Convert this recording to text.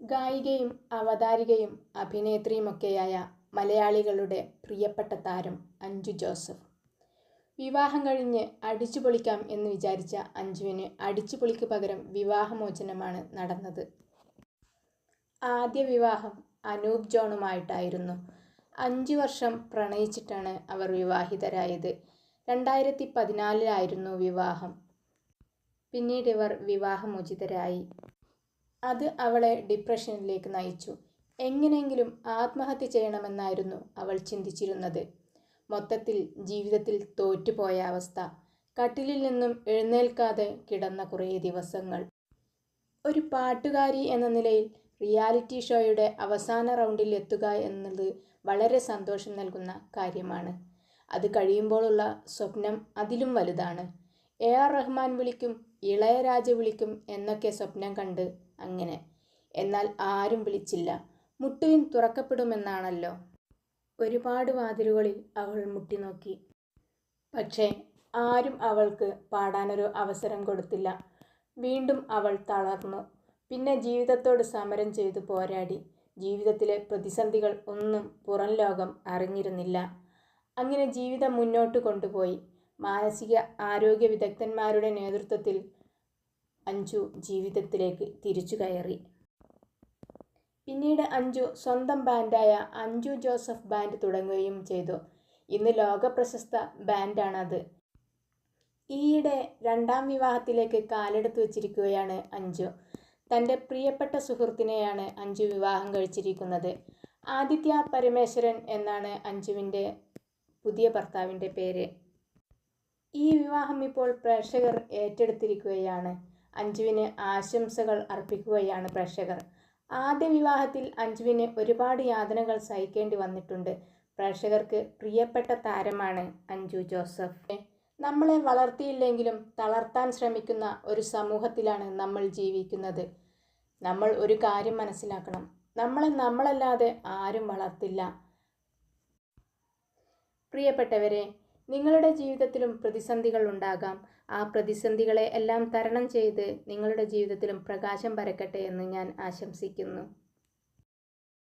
ഗായികയും അവതാരികയും അഭിനേത്രിയുമൊക്കെയായ മലയാളികളുടെ പ്രിയപ്പെട്ട താരം അഞ്ജു ജോസഫ്. വിവാഹം കഴിഞ്ഞ് അടിച്ചു പൊളിക്കാം എന്ന് വിചാരിച്ച അഞ്ജുവിന് അടിച്ചു പൊളിക്ക് പകരം വിവാഹമോചനമാണ് നടന്നത്. ആദ്യ വിവാഹം അനൂപ് ജോണുമായിട്ടായിരുന്നു. അഞ്ചു വർഷം പ്രണയിച്ചിട്ടാണ് അവർ വിവാഹിതരായത്. രണ്ടായിരത്തി പതിനാലിലായിരുന്നു വിവാഹം. പിന്നീട് ഇവർ വിവാഹമോചിതരായി. അത് അവളെ ഡിപ്രഷനിലേക്ക് നയിച്ചു. എങ്ങനെയെങ്കിലും ആത്മഹത്യ ചെയ്യണമെന്നായിരുന്നു അവൾ ചിന്തിച്ചിരുന്നത്. മൊത്തത്തിൽ ജീവിതത്തിൽ തോറ്റുപോയ അവസ്ഥ. കട്ടിലിൽ നിന്നും എഴുന്നേൽക്കാതെ കിടന്ന കുറേ ദിവസങ്ങൾ. ഒരു പാട്ടുകാരി എന്ന നിലയിൽ റിയാലിറ്റി ഷോയുടെ അവസാന റൗണ്ടിൽ എത്തുക എന്നത് വളരെ സന്തോഷം നൽകുന്ന കാര്യമാണ്. അത് കഴിയുമ്പോഴുള്ള സ്വപ്നം അതിലും വലുതാണ്. എ ആർ റഹ്മാൻ വിളിക്കും ഇളയരാജ വിളിക്കും എന്നൊക്കെ സ്വപ്നം കണ്ട് അങ്ങനെ. എന്നാൽ ആരും വിളിച്ചില്ല. മുട്ടുവിൻ തുറക്കപ്പെടുമെന്നാണല്ലോ. ഒരുപാട് വാതിലുകളിൽ അവൾ മുട്ടി നോക്കി. പക്ഷേ ആരും അവൾക്ക് പാടാനൊരു അവസരം കൊടുത്തില്ല. വീണ്ടും അവൾ തളർന്നു. പിന്നെ ജീവിതത്തോട് സമരം ചെയ്തു പോരാടി. ജീവിതത്തിലെ പ്രതിസന്ധികൾ ഒന്നും പുറം ലോകം അറിഞ്ഞിരുന്നില്ല. അങ്ങനെ ജീവിതം മുന്നോട്ട് കൊണ്ടുപോയി. മാനസിക ആരോഗ്യ വിദഗ്ധന്മാരുടെ നേതൃത്വത്തിൽ അഞ്ജു ജീവിതത്തിലേക്ക് തിരിച്ചു കയറി. പിന്നീട് അഞ്ജു സ്വന്തം ബാൻഡായ അഞ്ജു ജോസഫ് ബാൻഡ് തുടങ്ങുകയും ചെയ്തു. ഇന്ന് ലോകപ്രശസ്ത ബാൻഡാണത്. ഈയിടെ രണ്ടാം വിവാഹത്തിലേക്ക് കാലെടുത്ത് വച്ചിരിക്കുകയാണ് അഞ്ജു തന്റെ പ്രിയപ്പെട്ട സുഹൃത്തിനെയാണ് അഞ്ജു വിവാഹം കഴിച്ചിരിക്കുന്നത്. ആദിത്യ പരമേശ്വരൻ എന്നാണ് അഞ്ജുവിന്റെ പുതിയ ഭർത്താവിന്റെ പേര്. ഈ വിവാഹം ഇപ്പോൾ പ്രേക്ഷകർ ഏറ്റെടുത്തിരിക്കുകയാണ്. അഞ്ജുവിന് ആശംസകൾ അർപ്പിക്കുകയാണ് പ്രേക്ഷകർ. ആദ്യ വിവാഹത്തിൽ അഞ്ജുവിന് ഒരുപാട് യാതനകൾ സഹിക്കേണ്ടി വന്നിട്ടുണ്ട്. പ്രേക്ഷകർക്ക് പ്രിയപ്പെട്ട താരമാണ് അഞ്ജു ജോസഫ്. നമ്മളെ വളർത്തിയില്ലെങ്കിലും തളർത്താൻ ശ്രമിക്കുന്ന ഒരു സമൂഹത്തിലാണ് നമ്മൾ ജീവിക്കുന്നത്. നമ്മൾ ഒരു കാര്യം മനസ്സിലാക്കണം. നമ്മളെ നമ്മളല്ലാതെ ആരും വളർത്തില്ല. പ്രിയപ്പെട്ടവരെ നിങ്ങളുടെ ജീവിതത്തിലും പ്രതിസന്ധികൾ ഉണ്ടാകാം. ആ പ്രതിസന്ധികളെ എല്ലാം തരണം ചെയ്ത് നിങ്ങളുടെ ജീവിതത്തിലും പ്രകാശം പരക്കട്ടെ എന്ന് ഞാൻ ആശംസിക്കുന്നു.